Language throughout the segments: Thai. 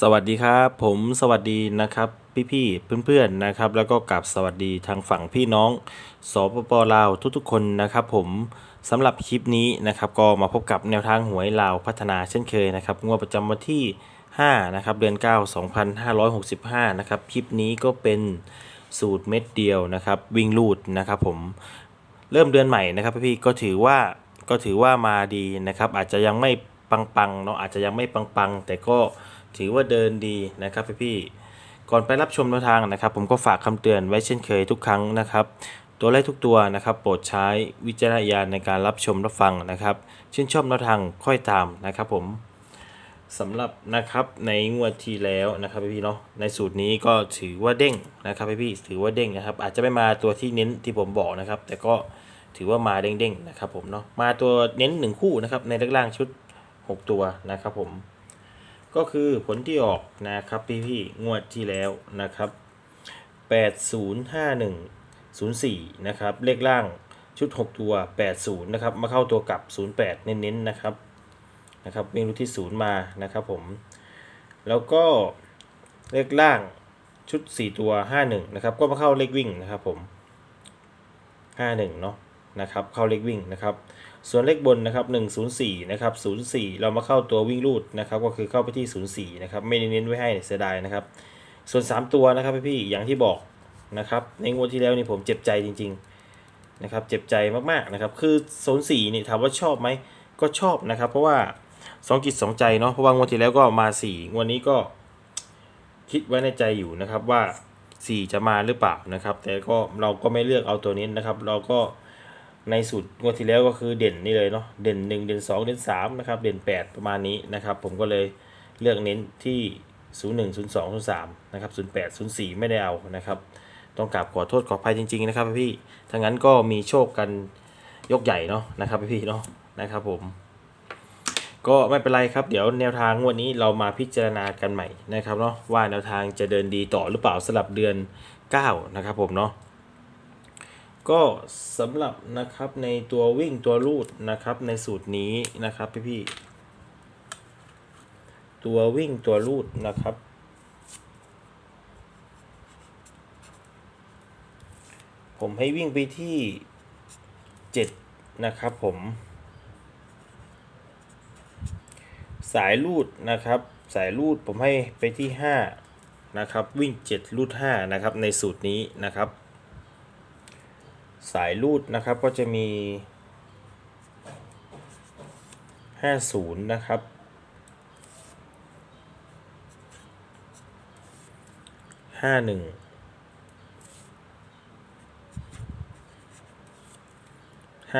สวัสดีครับผมสวัสดีนะครับพี่ๆเพื่อนๆนะครับ แล้วก็กลับสวัสดีทางฝั่งพี่น้องสปปลาวทุกๆคนนะครับผมสำหรับคลิปนี้นะครับ ก็มาพบกับแนวทางหวยลาวพัฒนาเช่นเคยนะครับงวดประจำวันที่ 5 นะครับ เดือน 9 2565 นะครับ คลิปนี้ก็เป็นสูตรเม็ดเดียวนะครับ วิ่งลูดนะครับผมเริ่มเดือนใหม่นะครับพี่ๆก็ถือว่าก็ถือว่ามาดีนะครับ อาจจะยังไม่ปังๆเนาะอาจจะยังไม่ปังๆ แต่ก็ ถือว่าเดินดีนะครับพี่ๆก่อนไปรับชมแนวทางนะครับ ผมก็ฝากคำเตือนไว้เช่นเคยทุกครั้งนะครับ ตัวเลขทุกตัวนะครับโปรดใช้วิจารณญาณในการรับชมรับฟังนะครับชื่นชอบแนวทางค่อยตามนะครับผมสำหรับนะครับในงวดที่แล้วนะครับพี่เนาะในสูตรนี้ก็ถือว่าเด้งนะครับพี่ๆถือว่าเด้งนะครับ อาจจะไม่มาตัวที่เน้นที่ผมบอกนะครับ แต่ก็ถือว่ามาเด้งๆนะครับผมเนาะมาตัวเน้นหนึ่งคู่นะครับในลขล่างชุด 6 ตัวนะครับผม ก็คือผลที่ออกนะครับพี่ๆงวดที่แล้วนะครับ 805104 นะครับ เลขล่างชุด 6 ตัว 80 นะครับ มาเข้าตัวกลับ 08 เน้นๆนะครับนะครับวิ่งรูที่ศูนย์มานะครับผม แล้วก็เลขล่างชุด 4 ตัว 51 นะครับ ก็มาเข้าเลขวิ่งนะครับผม 51 เนาะ นะครับเข้าเลขวิ่งนะครับส่วนเลขบนนะครับ104นะครับ04 เรามาเข้าตัววิ่งรูดนะครับก็คือเข้าไปที่04นะครับไม่ได้เน้นไว้ให้เสียดายนะครับส่วน 3 ตัวนะครับพี่ๆอย่างที่บอกนะครับในงวดที่แล้วนี่ผมเจ็บใจจริงๆนะครับเจ็บใจมากๆนะครับคือ04นี่ถามว่าชอบไหมก็ชอบนะครับ เพราะว่าสองจิตสองใจเนาะเพราะว่างวดที่แล้วก็มาสี่งวดนี้ก็คิดไว้ในใจอยู่นะครับว่าสี่จะมาหรือเปล่านะครับ แต่ก็เราก็ไม่เลือกเอาตัวนี้นะครับ เราก็ ในสูตรงวดที่แล้วก็คือเด่นนี่เลยเนาะเด่นหนึ่งเด่นสองเด่นสามนะครับเด่นแปดประมาณนี้นะครับผมก็เลยเลือกเน้นที่ศูนย์หนึ่งศูนย์สองศูนย์สามนะครับศูนย์แปดศูนย์สี่ไม่ได้เอานะครับ ต้องกราบขอโทษขออภัยจริง ๆ นะครับพี่ถ้างั้นก็มีโชคกันยกใหญ่เนาะนะครับพี่เนาะนะครับผม ก็ไม่เป็นไรครับเดี๋ยวแนวทางงวันนี้เรามาพิจารณากันใหม่นะครับเนาะว่าแนวทางจะเดินดีต่อหรือเปล่าสำหรับเดือน 9 นะครับผมเนาะ ก็สำหรับนะครับในตัววิ่งตัวรูดนะครับในสูตรนี้นะครับพี่ๆตัววิ่งตัวรูดนะครับ ผมให้วิ่งไปที่ 7 นะครับผม สายรูดนะครับ สายรูดผมให้ไปที่ 5 นะครับ วิ่ง 7 รูด 5 นะครับในสูตรนี้นะครับ สายรูดนะครับก็จะมี 50 นะครับ51 52ห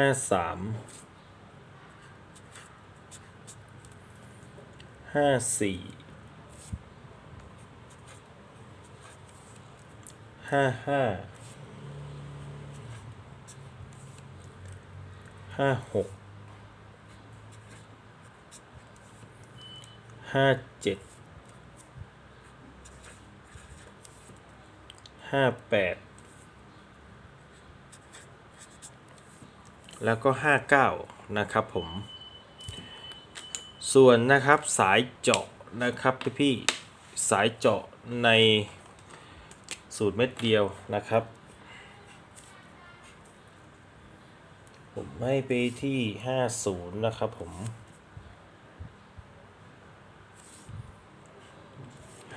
้าสาม ห้าสี่ ห้าห้าห้าหกห้าเจ็ดห้าแปดแล้วก็59นะครับผม ส่วนนะครับสายเจาะนะครับพี่สายเจาะใน สูตรเม็ดเดียวนะครับ ผมให้ไปที่50นย์นะครับผม51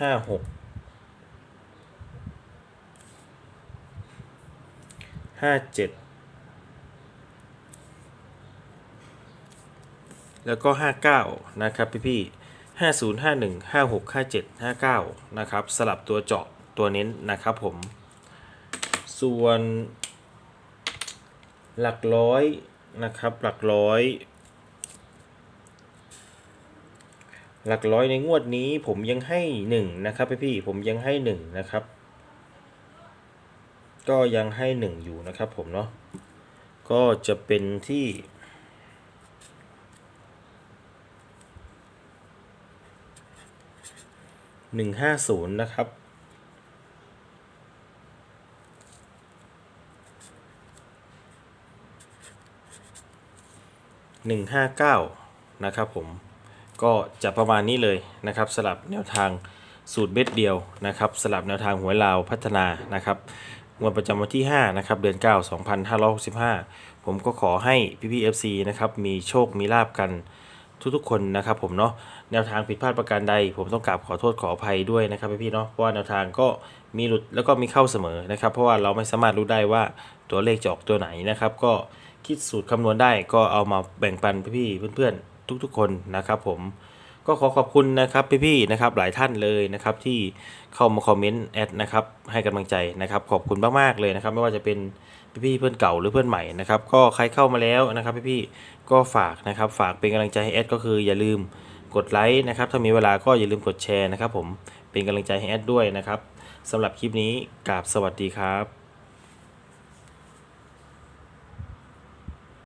ห้าหกห้าเจ็ด แล้วก็ห้าเก้านะครับพี่พี่ห้าศูนย์ห้าหนึ่งห้าหกห้าเจ็ดห้าเก้านะครับ สลับตัวเจาะตัวเน้นนะครับผม ส่วน หลักร้อยนะครับ หลักร้อย หลักร้อยในงวดนี้ผมยังให้หนึ่งนะครับพี่พี่ผมยังให้หนึ่งนะครับ ก็ยังให้หนึ่งอยู่นะครับผมเนาะก็จะเป็นที่ 150 นะครับหนึ่งห้าเก้านะครับผม ก็จะประมาณนี้เลยนะครับสลับแนวทางสูตรเบ็ดเดียวนะครับสลับแนวทางหวยลาวพัฒนานะครับงวดประจำวันที่ 5 นะครับ เดือน 9 2565 ผมก็ขอให้พี่พีเอฟซีนะครับ มีโชคมีลาบกัน ทุกๆคนนะครับผมเนาะแนวทางผิดพลาดประการใด ผมต้องกราบขอโทษขออภัยด้วยนะครับพี่ๆเนาะเพราะว่าแนวทางก็มีหลุดแล้วก็มีเข้าเสมอนะครับ เพราะว่าเราไม่สามารถรู้ได้ว่าตัวเลขจะออกตัวไหนนะครับ ก็คิดสูตรคำนวณได้ก็เอามาแบ่งปันพี่ๆเพื่อนๆ ทุกๆ คนนะครับผม ก็ขอขอบคุณนะครับพี่ๆนะครับหลายท่านเลยนะครับที่เข้ามาคอมเมนต์แอดนะครับให้กำลังใจนะครับขอบคุณมากๆเลยนะครับไม่ว่าจะเป็นพี่ๆเพื่อนเก่าหรือเพื่อนใหม่นะครับก็ใครเข้ามาแล้วนะครับพี่ๆก็ฝากนะครับฝากเป็นกำลังใจให้แอดก็คืออย่าลืมกดไลค์นะครับถ้ามีเวลาก็อย่าลืมกดแชร์นะครับผมเป็นกำลังใจให้แอดด้วยนะครับสำหรับคลิปนี้กราบสวัสดีครับ